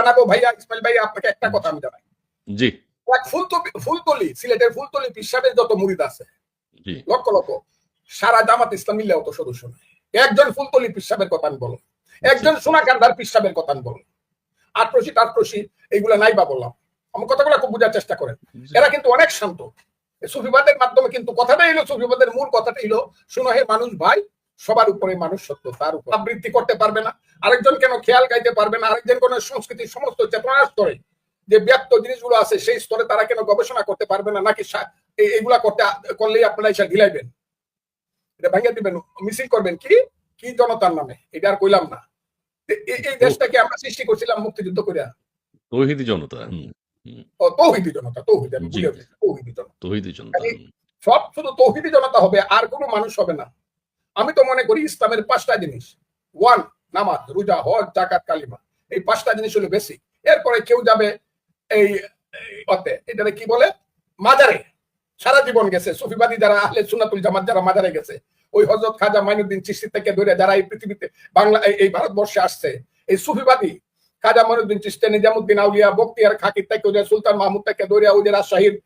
জানাব ভাইয়া ইসমাইল ভাই আপনাকে একটা কথা আমি জানাই। জি। ফুলতলি ফুলতলি সিলেটের ফুলতলি পিসাবের যত মুরিদ আছে লক্ষ লক্ষ সারা জামাত ইসলাম মিললে অত সদস্য একজন ফুলতলি পিসাবের কথা আমি বলো একজন সোনাকান্দার পিসাবের কথা আমি বলো আটপ্রসি টাটপ্রসি এইগুলা নাই বা বললাম। আমার কথাগুলো খুব বোঝার চেষ্টা করেন। এরা কিন্তু অনেক শান্ত। সুফিবাদের মাধ্যমে কিন্তু কথাটাই হলো সুফিবাদের মূল কথাটাই হলো শুনো হে মানুষ ভাই সবার উপরে মানুষ সত্য তার উপর। আবৃত্তি করতে পারবে না। আরেকজন কেন খেয়াল গাইতে পারবে না? আরেকজন কোন সংস্কৃতির সমস্ত চেতনার স্তরে যে ব্যক্ত জিনিসগুলো আছে সেই স্তরে তারা কেন গবেষণা করতে পারবে না? নাকি সা- এ- এগুলা করতে করলেই আপনারা এসে ঢিলাইবেন? এটা ভেঙে দিবেন মিছিল করবেন কি? কি জনতার নামে? এটা আর কইলাম না। এই- দেশটাকে আমরা সৃষ্টি করছিলাম মুক্তিযুদ্ধ করে তৌহিদি জনতা তৌহিদি জনতা তৌহিদি আমি তৌহিদি জনতা। সব শুধু তৌহিদি জনতা হবে আর কোনো মানুষ হবে না। আমি তো মনে করি ইসলামের পাঁচটা জিনিস। ওয়ান, নামাজ, রোজা, হজ জাকাত কালিমা। এই পাঁচটা জিনিস হলো বেশি এরপরে কেউ যাবে এই অতে। এটারে কি বলে? মাজারে। সারা জীবন গেছে। সুফিবাদী যারা, আহলে সুনাতুল জামাত যারা মাজারে গেছে, ওই হজরত খাজা মাইনুদ্দিন চিস্তি থেকে ধরে যারা এই পৃথিবীতে বাংলা, এই- ভারতবর্ষে আসছে, এই সুফিবাদী খাজা মাইনুদ্দিন চিস্তি নিজামুদ্দিন আউলিয়া, বক্তিয়ার খাকির থেকে সুলতান মাহমুদ থেকে ধরে যে রাজশাহীর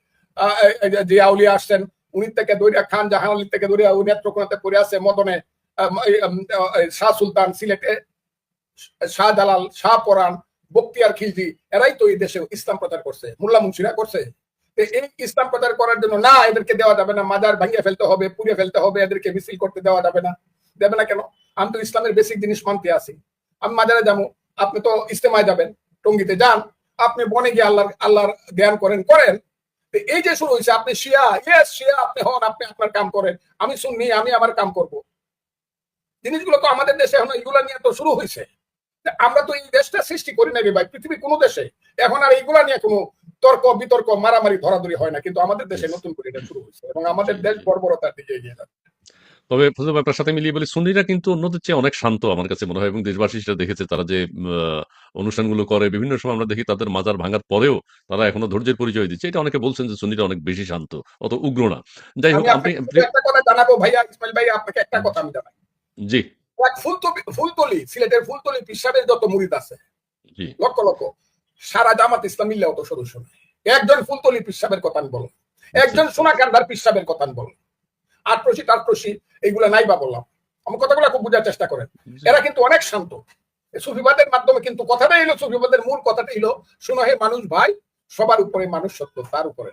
যে আউলিয়া আসছেন উনি থেকে দৌড়িয়া খান জাহান আলী থেকে দৌড়িয়া উনি নেত্রকোনাতে পড়ে আছে মদনে শাহ সুলতান সিলেটে। শাহ জালাল, শাহ পরান বক্তিয়ার খিলজি, এরাই তো এই দেশে ইসলাম প্রচার করছে, মোল্লা মুন্সিরা করছে। এই ইসলাম প্রচার করার জন্য না, এদেরকে দেওয়া যাবে না, মাজার ভাঙিয়ে ফেলতে হবে পুড়ে ফেলতে হবে, এদেরকে মিছিল করতে দেওয়া যাবে না। দেবে না কেন? আমি তো ইসলামের বেসিক জিনিস মানতে আছি। আমি মাজারে যাব, আপনি তো ইস্তেমায় যাবেন, টঙ্গিতে যান, আপনি বনে গিয়ে আল্লাহর আল্লাহর জ্ঞান করেন করেন এই যে শুরু হয়েছে আপনি শিয়া ইয়েস শিয়া আপনি হন আপনি আপনার কাম করেন। আমি শুননি আমি আমার কাম করব। জিনিসগুলো তো আমাদের দেশে এখন এইগুলো নিয়ে তো শুরু হয়েছে। আমরা তো এই দেশটা সৃষ্টি করি নাই ভাই পৃথিবীর কোনো দেশে। এখন আর এইগুলা নিয়ে কোনো তর্ক বিতর্ক মারামারি ধরাধরি হয় না কিন্তু আমাদের দেশে নতুন করে এটা শুরু হয়েছে এবং আমাদের দেশ বর্বরতার দিকে এগিয়ে যাচ্ছে। তবে ফজল আপনার সাথে মিলিয়ে বলি সুন্নিরা কিন্তু অন্যদের চেয়ে অনেক শান্ত আমার কাছে মনে হয় এবং দেশবাসী সেটা দেখেছে তারা যে অনুষ্ঠানগুলো করে বিভিন্ন সময় আমরা দেখি তাদের মাজার ভাঙার পরেও তারা এখনও ধৈর্যের পরিচয় দিচ্ছে। এটা অনেকে বলছেন যে সুন্নিরা অনেক বেশি শান্ত অত উগ্র না। যাই হোক আপনি একটা কথা জানাব ভাইয়া ইসমাইল ভাই আপনাকে একটা কথা আমি জানাই। জি। ফুলতলি ফুলতলি সিলেটের ফুলতলি পিসাবের যত মুরিদ আছে জি। লক্ষ লক্ষ সারা জামাত ইসলাম মিললে অত সদস্য একজন ফুলতলি পিসাবের কথা আমি বলো একজন সোনাকান্দার পিসাবের কথা আমি বলো আটপ্রসি টাটপ্রসি এইগুলা নাই বা বললাম। আমার কথাগুলো খুব বোঝার চেষ্টা করেন। এরা কিন্তু অনেক শান্ত। সুফিবাদের মাধ্যমে কিন্তু কথাটাই এলো সুফিবাদের মূল কথাটাই এলো শুনো হে মানুষ ভাই সবার উপরে মানুষ সত্য তার উপরে।